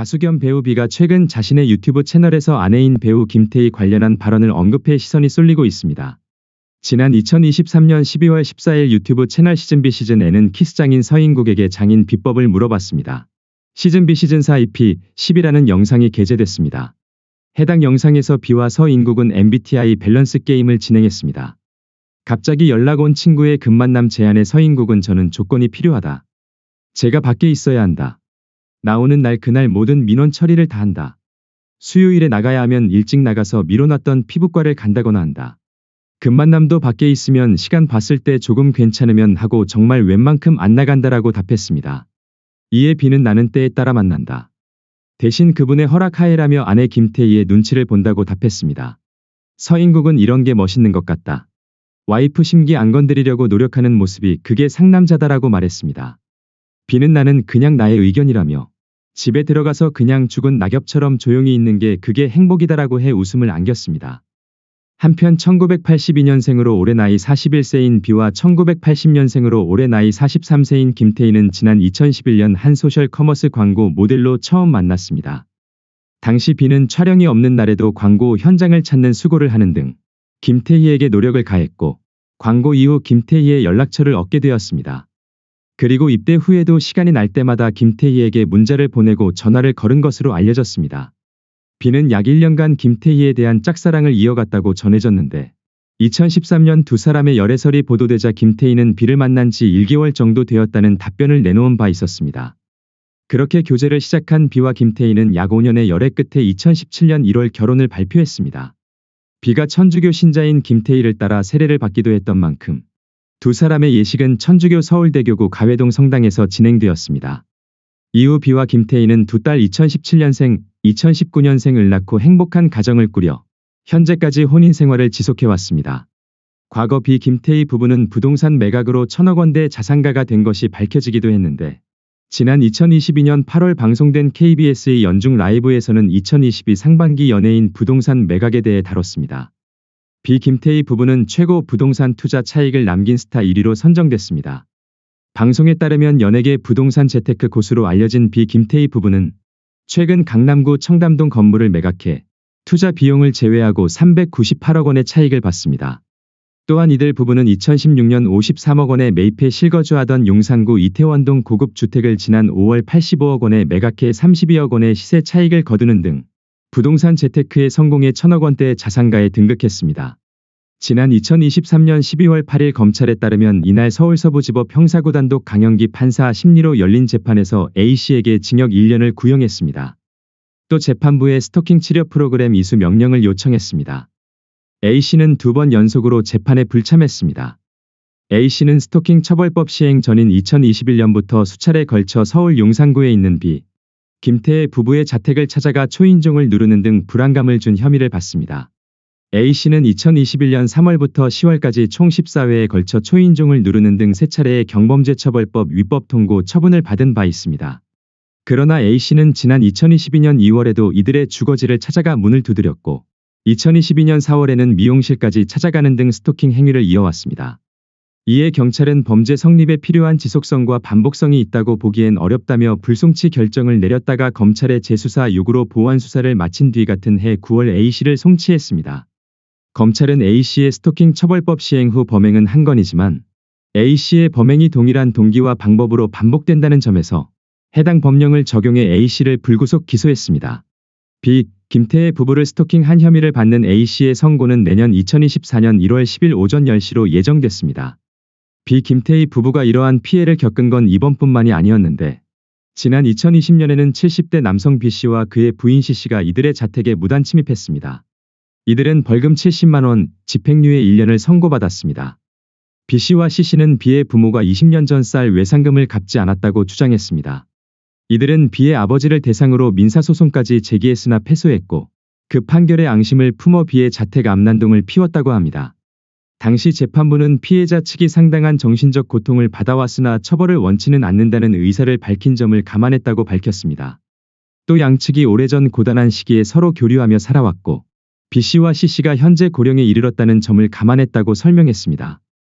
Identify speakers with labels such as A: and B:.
A: 가수 겸 배우 비가 최근 자신의 유튜브 채널에서 아내인 배우 김태희 관련한 발언을 언급해 시선이 쏠리고 있습니다. 지난 2023년 12월 14일 유튜브 채널 시즌B 시즌에는 키스장인 서인국에게 장인 비법을 물어봤습니다. 시즌B 시즌4 EP 10이라는 영상이 게재됐습니다. 해당 영상에서 비와 서인국은 MBTI 밸런스 게임을 진행했습니다. 갑자기 연락 온 친구의 금만남 제안에 서인국은 저는 조건이 필요하다. 제가 밖에 있어야 한다. 나오는 날 그날 모든 민원 처리를 다 한다. 수요일에 나가야 하면 일찍 나가서 미뤄놨던 피부과를 간다거나 한다. 금만남도 밖에 있으면 시간 봤을 때 조금 괜찮으면 하고 정말 웬만큼 안 나간다라고 답했습니다. 이에 비는 나는 때에 따라 만난다. 대신 그분의 허락하에라며 아내 김태희의 눈치를 본다고 답했습니다. 서인국은 이런 게 멋있는 것 같다. 와이프 심기 안 건드리려고 노력하는 모습이 그게 상남자다라고 말했습니다. 비는 나는 그냥 나의 의견이라며 집에 들어가서 그냥 죽은 낙엽처럼 조용히 있는 게 그게 행복이다라고 해 웃음을 안겼습니다. 한편 1982년생으로 올해 나이 41세인 비와 1980년생으로 올해 나이 43세인 김태희는 지난 2011년 한 소셜 커머스 광고 모델로 처음 만났습니다. 당시 비는 촬영이 없는 날에도 광고 현장을 찾는 수고를 하는 등 김태희에게 노력을 가했고 광고 이후 김태희의 연락처를 얻게 되었습니다. 그리고 입대 후에도 시간이 날 때마다 김태희에게 문자를 보내고 전화를 걸은 것으로 알려졌습니다. 비는 약 1년간 김태희에 대한 짝사랑을 이어갔다고 전해졌는데 2013년 두 사람의 열애설이 보도되자 김태희는 비를 만난 지 1개월 정도 되었다는 답변을 내놓은 바 있었습니다. 그렇게 교제를 시작한 비와 김태희는 약 5년의 열애 끝에 2017년 1월 결혼을 발표했습니다. 비가 천주교 신자인 김태희를 따라 세례를 받기도 했던 만큼 두 사람의 예식은 천주교 서울대교구 가회동 성당에서 진행되었습니다. 이후 비와 김태희는 두 딸 2017년생, 2019년생을 낳고 행복한 가정을 꾸려 현재까지 혼인 생활을 지속해왔습니다. 과거 비 김태희 부부는 부동산 매각으로 천억 원대 자산가가 된 것이 밝혀지기도 했는데 지난 2022년 8월 방송된 KBS의 연중 라이브에서는 2022 상반기 연예인 부동산 매각에 대해 다뤘습니다. 비 김태희 부부는 최고 부동산 투자 차익을 남긴 스타 1위로 선정됐습니다. 방송에 따르면 연예계 부동산 재테크 고수로 알려진 비 김태희 부부는 최근 강남구 청담동 건물을 매각해 투자 비용을 제외하고 398억 원의 차익을 봤습니다. 또한 이들 부부는 2016년 53억 원에 매입해 실거주하던 용산구 이태원동 고급 주택을 지난 5월 85억 원에 매각해 32억 원의 시세 차익을 거두는 등 부동산 재테크에 성공해 천억 원대의 자산가에 등극했습니다. 지난 2023년 12월 8일 검찰에 따르면 이날 서울서부지법 형사구단독 강영기 판사 심리로 열린 재판에서 A씨에게 징역 1년을 구형했습니다. 또 재판부에 스토킹 치료 프로그램 이수 명령을 요청했습니다. A씨는 두 번 연속으로 재판에 불참했습니다. A씨는 스토킹 처벌법 시행 전인 2021년부터 수차례 걸쳐 서울 용산구에 있는 비, 김태의 부부의 자택을 찾아가 초인종을 누르는 등 불안감을 준 혐의를 받습니다. A씨는 2021년 3월부터 10월까지 총 14회에 걸쳐 초인종을 누르는 등 세 차례의 경범죄처벌법 위법 통고 처분을 받은 바 있습니다. 그러나 A씨는 지난 2022년 2월에도 이들의 주거지를 찾아가 문을 두드렸고 2022년 4월에는 미용실까지 찾아가는 등 스토킹 행위를 이어왔습니다. 이에 경찰은 범죄 성립에 필요한 지속성과 반복성이 있다고 보기엔 어렵다며 불송치 결정을 내렸다가 검찰의 재수사 요구로 보완 수사를 마친 뒤 같은 해 9월 A씨를 송치했습니다. 검찰은 A씨의 스토킹 처벌법 시행 후 범행은 한 건이지만 A씨의 범행이 동일한 동기와 방법으로 반복된다는 점에서 해당 법령을 적용해 A씨를 불구속 기소했습니다. 비, 김태의 부부를 스토킹한 혐의를 받는 A씨의 선고는 내년 2024년 1월 10일 오전 10시로 예정됐습니다. 비 김태희 부부가 이러한 피해를 겪은 건 이번뿐만이 아니었는데 지난 2020년에는 70대 남성 B씨와 그의 부인 C씨가 이들의 자택에 무단 침입했습니다. 이들은 벌금 70만원, 집행유예 1년을 선고받았습니다. B씨와 C씨는 B의 부모가 20년 전 쌀 외상금을 갚지 않았다고 주장했습니다. 이들은 B의 아버지를 대상으로 민사소송까지 제기했으나 패소했고 그 판결에 앙심을 품어 B의 자택 암난동을 피웠다고 합니다. 당시 재판부는 피해자 측이 상당한 정신적 고통을 받아왔으나 처벌을 원치는 않는다는 의사를 밝힌 점을 감안했다고 밝혔습니다. 또 양측이 오래전 고단한 시기에 서로 교류하며 살아왔고 B씨와 C씨가 현재 고령에 이르렀다는 점을 감안했다고 설명했습니다.